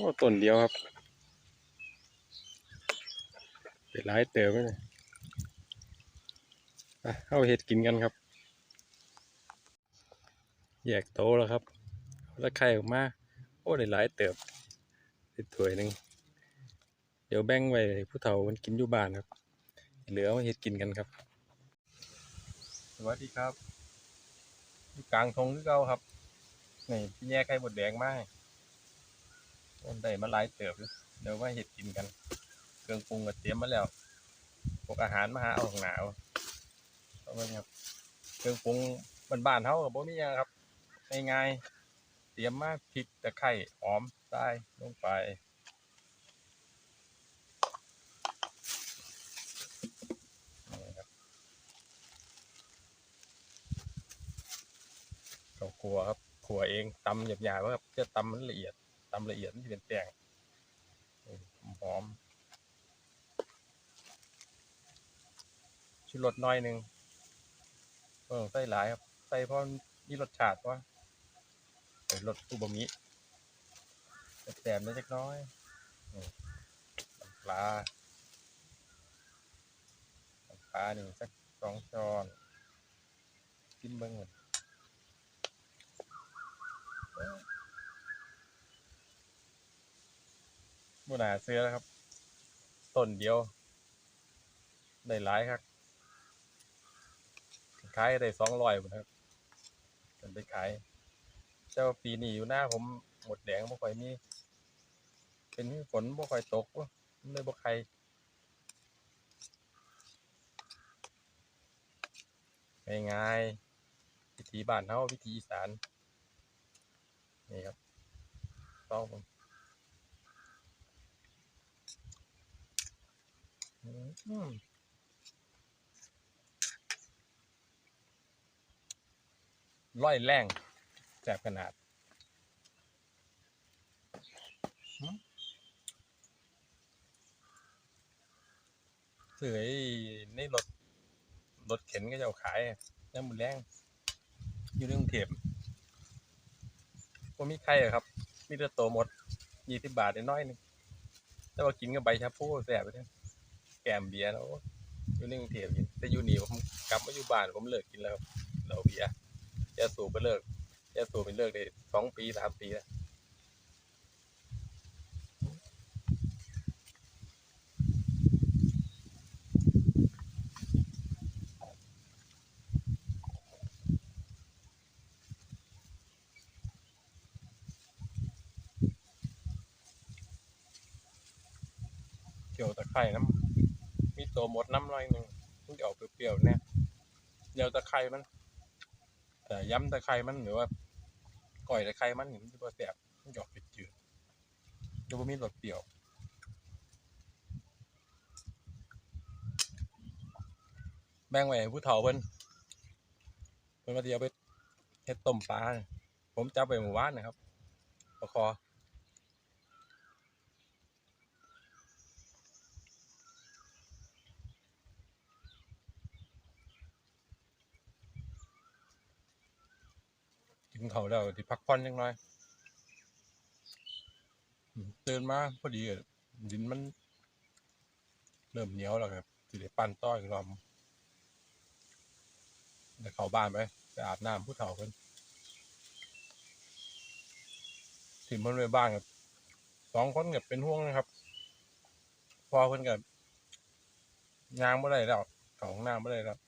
โอ้ต้นเดียวครับเป็นหลายเติมเลยอะเอาเห็ดกินกันครับ แยกโตแล้วครับเอาแล้วไข่ออกมา โอ้ได้หลายเติบได้ถ้วยหนึ่งเดี๋ยวแบ่งไว้ผู้เฒ่ามันกินอยู่บ้านครับ เหลือเอามาเห็ดกินกันครับ สวัสดีครับ กลางทงคือเก่าครับ นี่พี่แย่ไข่บดแดงมาให้ ต้นได้มาหลายเติบอยู่เดี๋ยวมาเห็ดกินกัน เครื่องปรุงก็เตรียมมาแล้วพวกอาหารมาหาเอาของหนาวเอาไว้ครับเครื่องปรุงบ้านๆเฮากับบ่มีหยังครับง่ายๆเตรียมมาพริกตะไคร้หอมทรายลงไปครับข้าวคั่วครับขัวเองตำหยาบๆครับจะตำมันละเอียดำละเอียดมันจะเป็นแป้งหอมชูรสน้อยหนึ่งเออใส่หลายครับใส่เพราะมีรสชาติว่าใส่รสอูบะมิแต้มๆนิดเล็กน้อยปลาปลาหนึ่งสักสองช้อนกินเบิ้งก่อนบุ หนาเสื้อแล้วครับ ต้นเดียว ได้หลายครับขายได้สองร้อยหมดครับเป็นไปขายเจ้าปีนี้อยู่หน้าผมหมดแดงบ่ค่อยมี เป็นฝนบ่ค่อยตกวะมันเลยบ่ใครง่ายๆวิถีบ้านเฮาวิถีอีสาน นี่ครับต้องผมอืม ร้อยแรงแสบขนาดหึซื้อไอ้ในรถรถเข็นก็จะเอาขายน้ำมันแรงอยู่ในกรุงเทพว่ามีใครอะครับ มีแต่โตหมดยี่สิบบาทน้อยนึงแต่ว่ากินกับใบชาพูแสบไปเลยแก มเบียร์แล้วอยู่ในกรุงเทพอยู่แต่อยู่นี่ผมกลับมาอยู่บ้านผมเลิกกินแล้วครับเหล้าเบียร์ยาสูบไปเลิกยาสูบไปเลิกได้สองปีสามปีแล้วเกี่ยวตะไคร่น้ำ หมดน้ำหน่อยหนึ่งมันจะออกเปรี้ยวๆแน่เดี๋ยวตะไคร่มัน แต่ย้ำตะไคร้มันหรือว่าก่อยตะไคร้มันมันจะบ่แสบมันจะออกเป็ดจืดจะบ่มีรสเปรี้ยวแบ่งไว้ให้ผู้เฒ่าเพิ่นเพิ่นก็สิเอาไปเฮ็ดต้มปลาผมจับไปเมื่อวานนะครับปลาคอ กินข้าวแล้วสิพักผ่อนจังน่อยตื่นมาพอดีดินมันเริ่มเหนียวแล้วครับสิได้ปั่นต่ออีกรอบได้เข้าบ้านไปไปอาบน้ำผู้เฒ่าเพิ่นถิ่มเพิ่นไว้บ้านกับสองคนกับเป็นห่วงนะครับ พอเพิ่นกับยางบ่ได้แล้วขาห้องน้ำบ่ได้แล้ว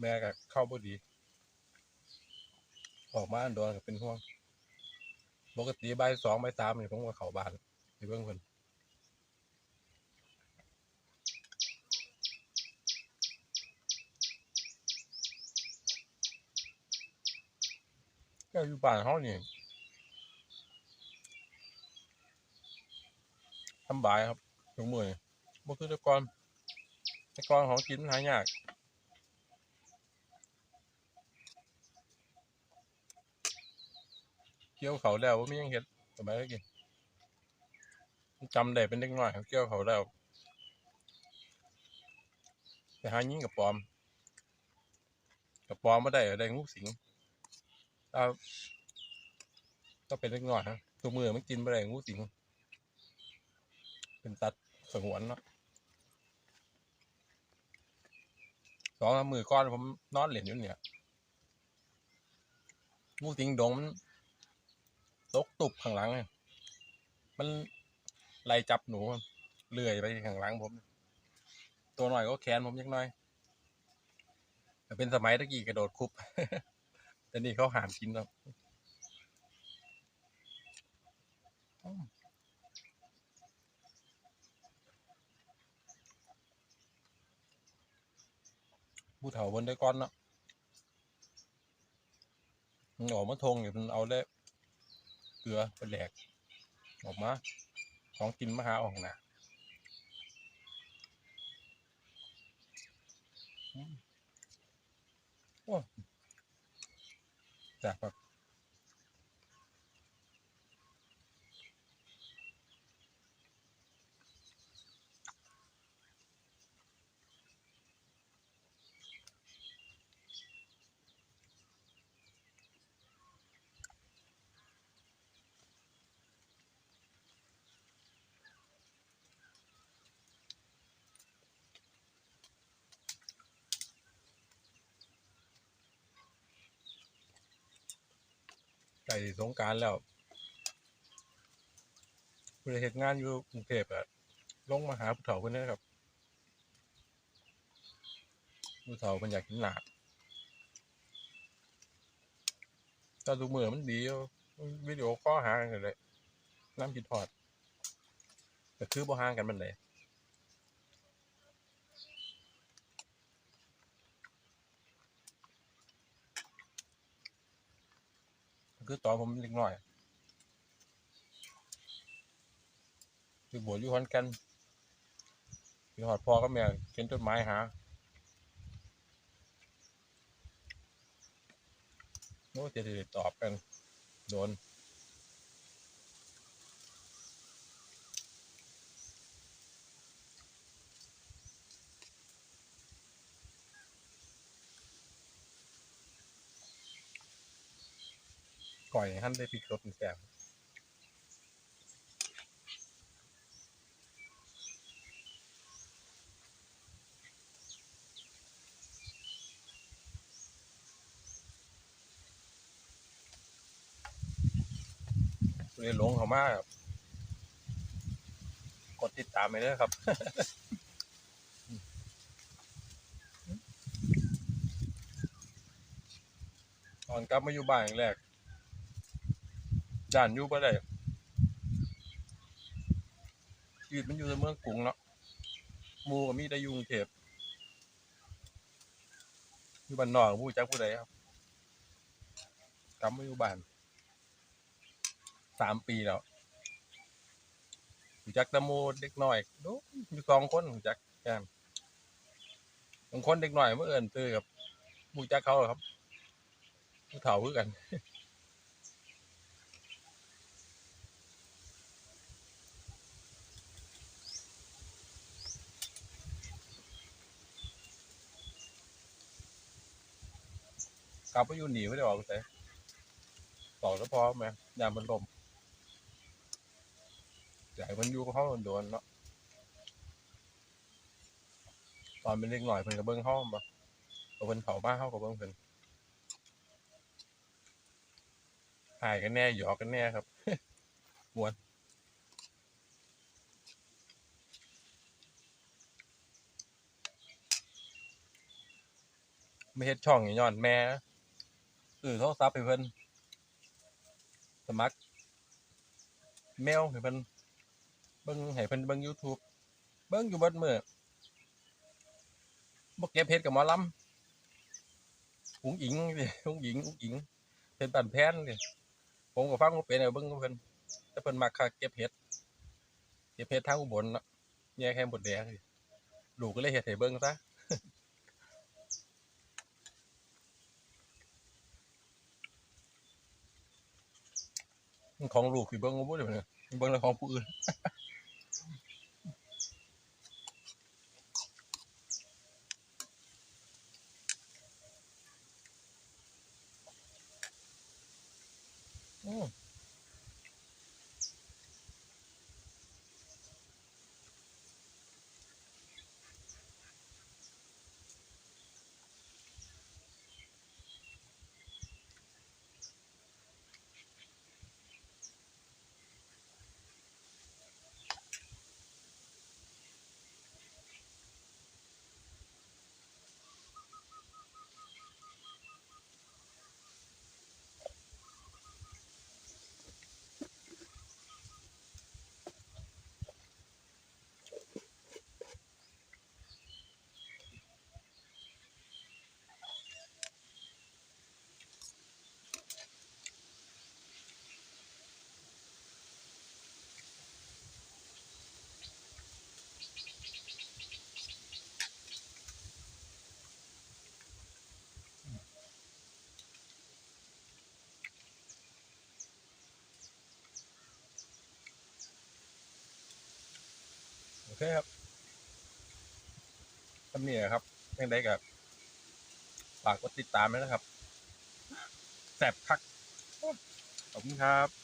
แม่ก็เข้าบ่ดี ออกมาอันโดนก็เป็นห่วงปกติใบสองบ่ายสามนี่ผมก็เข้าบ้านไปเบิ่งเพิ่นก็อยู่บ้านเขานี่สำบายครับทุกมื้อบ่คือแต่ก่อนแต่ก่อนของกินหายาก กี่ยวเขาแล้วบ่ามียังเฮ็ดสมัยตะกี้จำได้เป็นเด็กน้อยเกี่ยวเขาแล้วไปหายิงกับปอม กับปอมบ่ได้ก็ได้งูสิงเอาก็เป็นเล็กน้อยฮะตัวมือมันกินบ่ไปงูสิงเป็นตัดสงวนเนาะสองมมือก้อนผมนอนเหรียญอยู่เนี่ยงูสิงดงมัน ตกตุบข้างหลังเนี่ยมันไล่จับหนูเลื่อยไปข้างหลังผม ตัวหน่อยก็แขนผมยักหน้อยเป็นสมัยตะกี้กระโดดคุบแต่นี่เขาหามกินแล้วผู้เฒ่าบนได้ก้อนเนาะมันออกมาทงอยู่มันเอาได้ เกลือไปแหลกออกมา ของกินมหาอองนะโอ้จากแบบ ใส่สงกรารแล้วบริเหตุงานอยู่กรุงเทพอะลงมาหาผู้เฒ่าคนนี้ครับผู้เฒ่ามันอยากกินหลาบถ้าดูมือมันดีวิดีโอข้อหากันเลยน้ำกินทอดแต่คือบ่ห่างกันมันเลย คือต่อผมเล็กน้อยคือบวชอยู่ฮอนกันอยู่หอดพอก็แม่เขียนจดหมายหาโน้จะได้ตอบกัน โดน ก่อยหั่นได้พริกสดแซ่บเลยหลงเขามากครับกดติดตามไปเลยครับตอนกลับมาอยู่บ้านครั้งแรก ย่านอยู่บ่ได้ชีวิตมันอยู่ในเมืองกรุงเนาะหมู่ก็มีแต่อยู่กรุงเทพอยู่บ้านนอกผู้จักผู้ใดครับกลับมาอยู่บ้านสามปีแล้วรู้จักแตะมูเด็กน้อยดูอยู่สองคนรู้จักแค่นั้นบางคนเด็กน้อยเมื่อเอินตื้อกับผู้จักเขาหรอครับผู้เฒ่าคือกัน กลับไปอยู่หนีไม่ได้ออกแต่ต่อแล้วพอไหมยามมันลมอยากให้มันอยู่กับเขาโดนเนาะตอนเป็นเล็กหน่อยเพิ่นกับเบิ้งห้องบ่พอเพิ่นเผาบ้านเขากับเบิ้งเพิ่นหายกันแน่หยอกกันแน่ครับมวนไม่เฮ็ดช่องอย่างย้อนแม่ ซื้อโทรศัพท์ให้เพิ่นสมัครเมลให้เพิ่นเบิ่งให้เพิ่นเบิ่ง YouTube เบิ่งอยู่เบิดมื้อบ่เก็บเฮ็ดกับหมอลำอุ๋งอิงนี่อุ๋งอิงอุ๋งอิงเป็นปั่นแพนนี่ผมก็ฟังบ่เป็นเอาเบิ่งเพิ่นแต่เพิ่นมักคักเก็บเฮ็ดเก็บเฮ็ดทางอุบลเนาะแย่แค่บดแดงนี่ลูกก็เลยเฮ็ดให้เบิ่งซะ ของลูกสิเบิ้งบ่ได้เนี่ยเบิ่งแล้วของผู้อื่น อืม ครับทำนี่ครับยังได้กับฝากกดติดตามด้วยนะครับแสบคักขอบคุณครับ